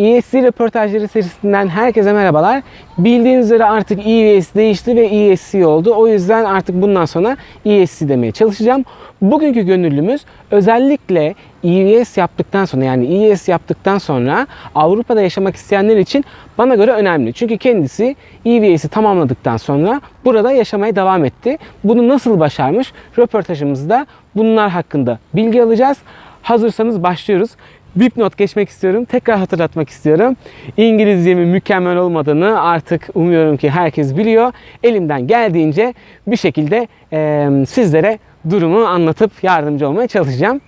ESC röportajları serisinden herkese merhabalar. Bildiğiniz üzere artık EVS değişti ve ESC oldu. O yüzden artık bundan sonra ESC demeye çalışacağım. Bugünkü gönüllümüz özellikle EVS yaptıktan sonra yani ES yaptıktan sonra Avrupa'da yaşamak isteyenler için bana göre önemli. Çünkü kendisi EVS'i tamamladıktan sonra burada yaşamaya devam etti. Bunu nasıl başarmış? Röportajımızda bunlar hakkında bilgi alacağız. Hazırsanız başlıyoruz. Dipnot geçmek istiyorum. Tekrar hatırlatmak istiyorum. İngilizcemin mükemmel olmadığını artık umuyorum ki herkes biliyor. Elimden geldiğince bir şekilde eee, sizlere durumu anlatıp yardımcı olmaya çalışacağım.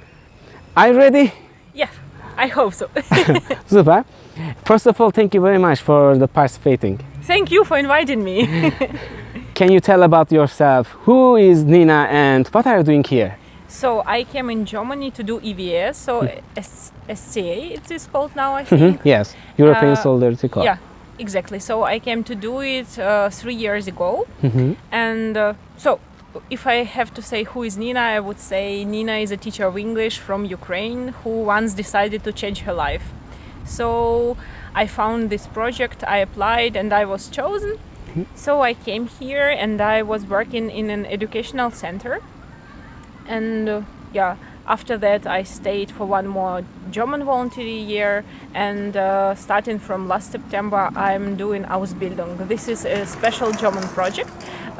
Are you ready? Yeah, I hope so. Super. First of all, thank you very much for the participating. Thank you for inviting me. Can you tell about yourself? Who is Nina and what are you doing here? So I came in Germany to do EVS, so S- SCA it is called now, I Mhm, think. Yes, European Uh, Solidarity Corps. Yeah, exactly. So I came to do it uh, three years ago, Mhm. and uh, so if I have to say who is Nina, I would say Nina is a teacher of English from Ukraine who once decided to change her life. So I found this project, I applied, and I was chosen. So I came here and I was working in an educational center. And uh, yeah, after that I stayed for one more German volunteer year. And uh, starting from last September, I'm doing Ausbildung. This is a special German project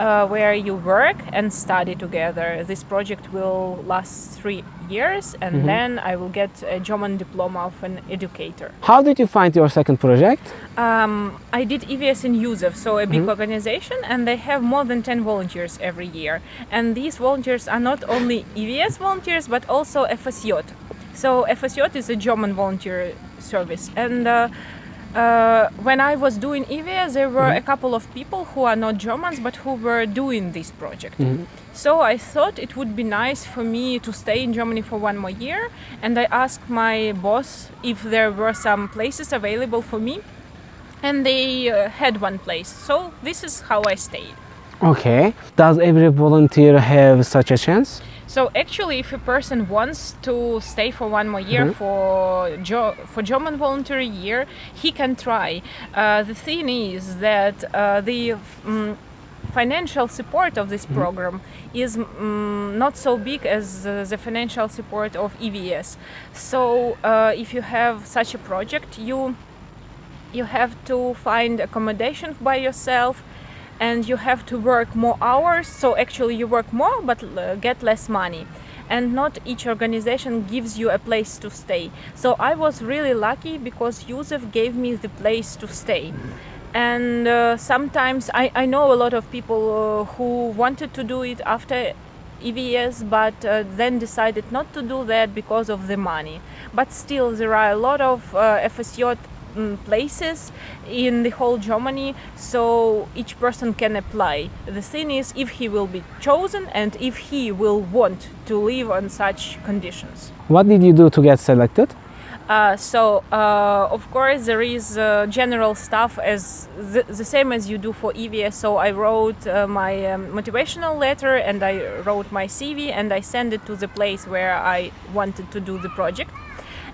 uh, where you work and study together. This project will last three years, and then I will get a German diploma of an educator. How did you find your second project? Um, I did EVS in USEF, so a big organization, and they have more than 10 volunteers every year. And these volunteers are not only EVS volunteers, but also FSJ. So FSJ is a German volunteer service. And uh, uh, when I was doing EVA, there were a couple of people who are not Germans, but who were doing this project. So I thought it would be nice for me to stay in Germany for one more year, and I asked my boss if there were some places available for me, and they uh, had one place. So this is how I stayed. Okay. Does every volunteer have such a chance? So actually, if a person wants to stay for one more year for jo- for German voluntary year, he can try. Uh, the thing is that uh, the mm financial support of this program is mm, not so big as uh, the financial support of EVS. So uh, if you have such a project, you you have to find accommodation by yourself and you have to work more hours so actually you work more but uh, get less money. And not each organization gives you a place to stay. So i was really lucky because yusuf gave me the place to stay. And uh, sometimes I, I know a lot of people uh, who wanted to do it after EVS but uh, then decided not to do that because of the money. But still, there are a lot of uh, FSJ places in the whole Germany, so each person can apply. The thing is, if he will be chosen and if he will want to live on such conditions. What did you do to get selected? Uh, so uh, of course there is uh, general stuff as the, the same as you do for EVS. So I wrote uh, my um, motivational letter and I wrote my CV and I sent it to the place where I wanted to do the project.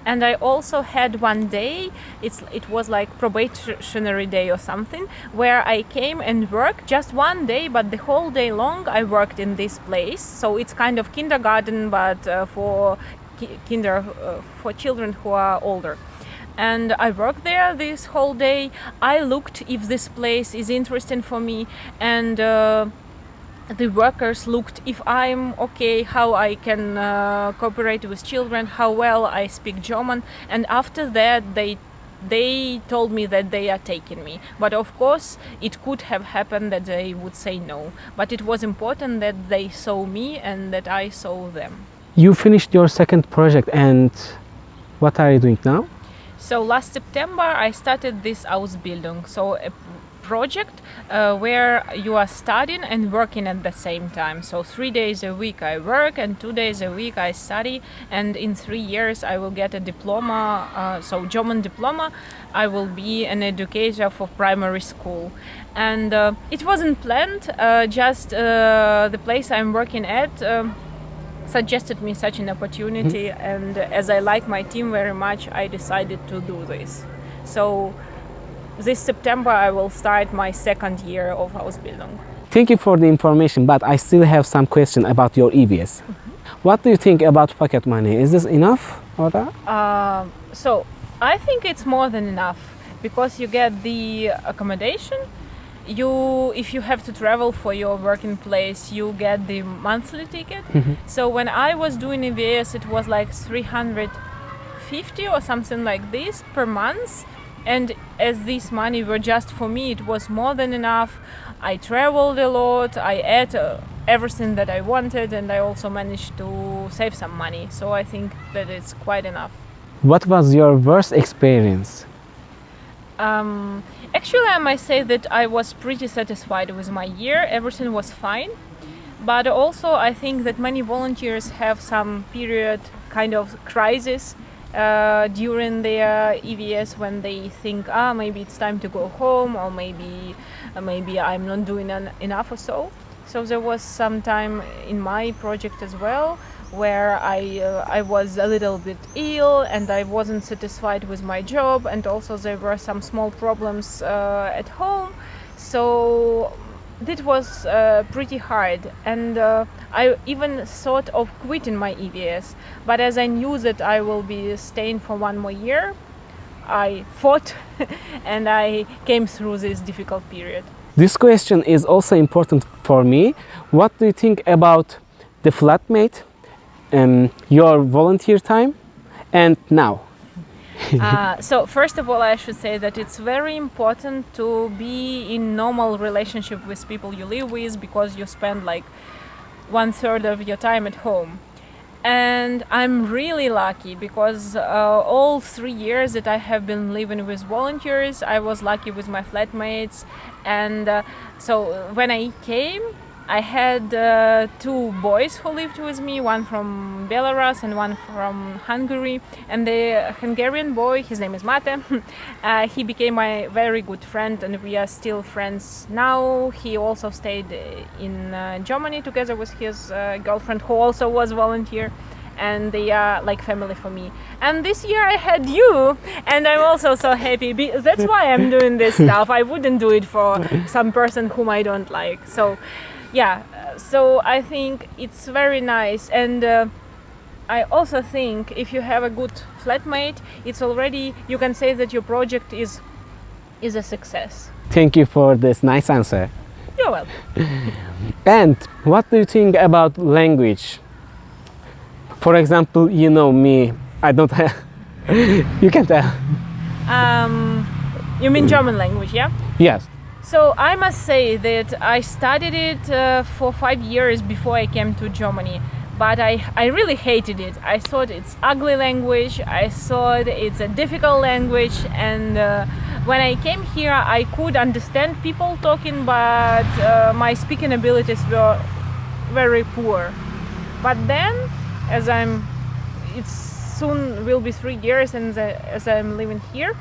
And I also had one day, it's it was like probationary day or something, where I came and worked just one day, but the whole day long I worked in this place. So it's kind of kindergarten, but uh, for ki- kinder uh, for children who are older. And i worked there this whole day. I looked if this place is interesting for me. And uh, the workers looked if i'm okay how i can uh, cooperate with children how well i speak german. And after that they they told me that they are taking me. But of course it could have happened that they would say no. But it was important that they saw me and that i saw them. You finished your second project and what are you doing now? So last September I started this Ausbildung, so a project uh, where you are studying and working at the same time. So three days a week I work and two days a week I study, and in three years I will get a diploma, uh, so German diploma. I will be an educator for primary school, and uh, it wasn't planned. Uh, just uh, the place I'm working at. Um, suggested me such an opportunity and as i like my team very much i decided to do this So this September I will start my second year of Ausbildung. Thank you for the information, but I still have some question about your EVS. What do you think about pocket money? Is this enough or that? Um, so I think it's more than enough because you get the accommodation. You, if you have to travel for your working place, you get the monthly ticket. So when I was doing EVS, it was like 350 or something like this per month. And as this money were just for me, it was more than enough. I traveled a lot. I ate uh, everything that I wanted, and I also managed to save some money. So I think that it's quite enough. What was your worst experience? Um, actually, I might say that I was pretty satisfied with my year. Everything was fine. But also, I think that many volunteers have some period kind of crisis uh, during their EVS when they think, ah, maybe it's time to go home, or maybe, uh, maybe I'm not doing en- enough or so. So there was some time in my project as well where I uh, I was a little bit ill and I wasn't satisfied with my job, and also there were some small problems uh, at home. So it was uh, pretty hard, and uh, I even thought of quitting my EVS. But as I knew that I will be staying for one more year, I fought and I came through this difficult period. This question is also important for me. What do you think about the flatmate, um, your volunteer time, and now? uh, so first of all i should say that it's very important to be in normal relationship with people you live with because you spend like one third of your time at home. And i'm really lucky because uh, all three years that i have been living with volunteers i was lucky with my flatmates. And uh, so when i came I had uh, two boys who lived with me, one from Belarus and one from Hungary. And the Hungarian boy, his name is Mate, uh, he became my very good friend, and we are still friends now. He also stayed in uh, Germany together with his uh, girlfriend, who also was volunteer. And they are like family for me. And this year I had you, and I'm also so happy. That's why I'm doing this stuff. I wouldn't do it for some person whom I don't like. So, yeah so i think it's very nice and uh, i also think if you have a good flatmate it's already you can say that your project is is a success Thank you for this nice answer. you're welcome And what do you think about language? For example, you know me, I don't have. you can tell. um, you mean german language yeah Yes. So I must say that I studied it uh, for five years before I came to Germany, but I, I really hated it. I thought it's ugly language. I thought it's a difficult language, and uh, when I came here, I could understand people talking, but uh, my speaking abilities were very poor. But then, as I'm, it's soon will be three years, and as I'm living here.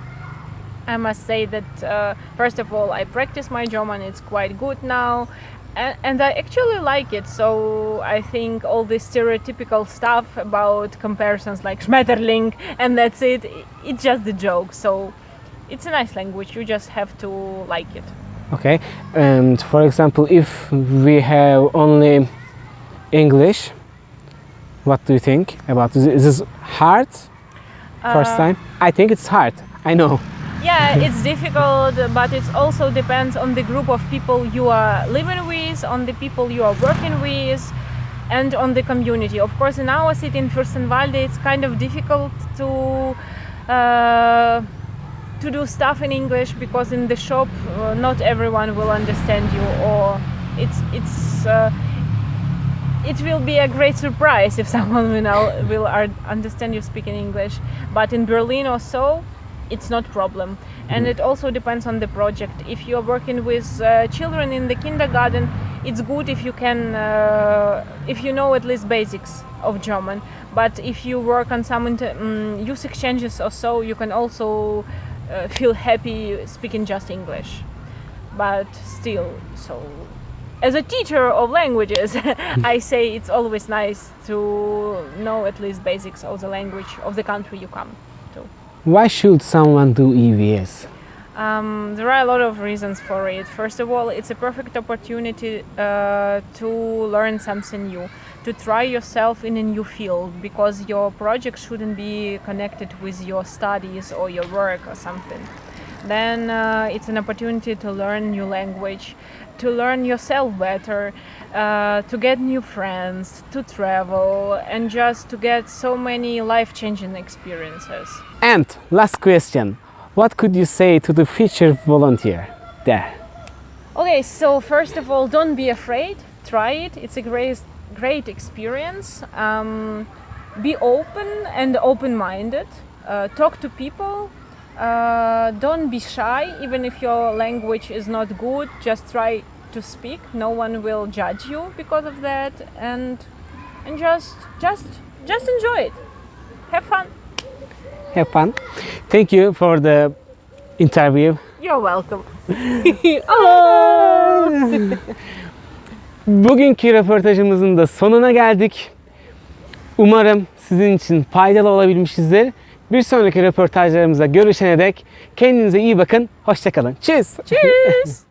I must say that uh, first of all, I practice my German. It's quite good now, and, and I actually like it. So I think all this stereotypical stuff about comparisons like Schmetterling and that's it it's just a joke. So it's a nice language. You just have to like it. Okay. And for example, if we have only English, what do you think about this? Is this hard? First Uh, time? I think it's hard. I know. Yeah it's difficult but it also depends on the group of people you are living with on the people you are working with and on the community of course in our city in fürstenwalde it's kind of difficult to uh, to do stuff in english because in the shop uh, not everyone will understand you or it's it's uh, it will be a great surprise if someone will, will understand you speaking English. But in Berlin or so, it's not problem. And it also depends on the project. If you are working with uh, children in the kindergarten, it's good if you can, uh, if you know at least basics of German. But if you work on some inter- um, youth exchanges or so, you can also uh, feel happy speaking just English. But still, so as a teacher of languages, I say it's always nice to know at least basics of the language of the country you come. Why should someone do EVS? Um, there are a lot of reasons for it. First of all, it's a perfect opportunity uh, to learn something new, to try yourself in a new field because your project shouldn't be connected with your studies or your work or something. Then uh, it's an opportunity to learn new language, to learn yourself better, uh, to get new friends, to travel, and just to get so many life changing experiences. And last question. What could you say to the future volunteer there? Okay, so first of all, don't be afraid. Try it. It's a great, great experience. Um, be open and open-minded. Uh, talk to people. Uh, don't be shy, even if your language is not good. Just try to speak. No one will judge you because of that, and and just, just, just enjoy it. Have fun. Have fun. Thank you for the interview. You're welcome. Bugünkü röportajımızın da sonuna geldik. Umarım sizin için faydalı olabilmişizdir. Bir sonraki röportajlarımızda görüşene dek kendinize iyi bakın. Hoşçakalın. Tschüss. Tschüss.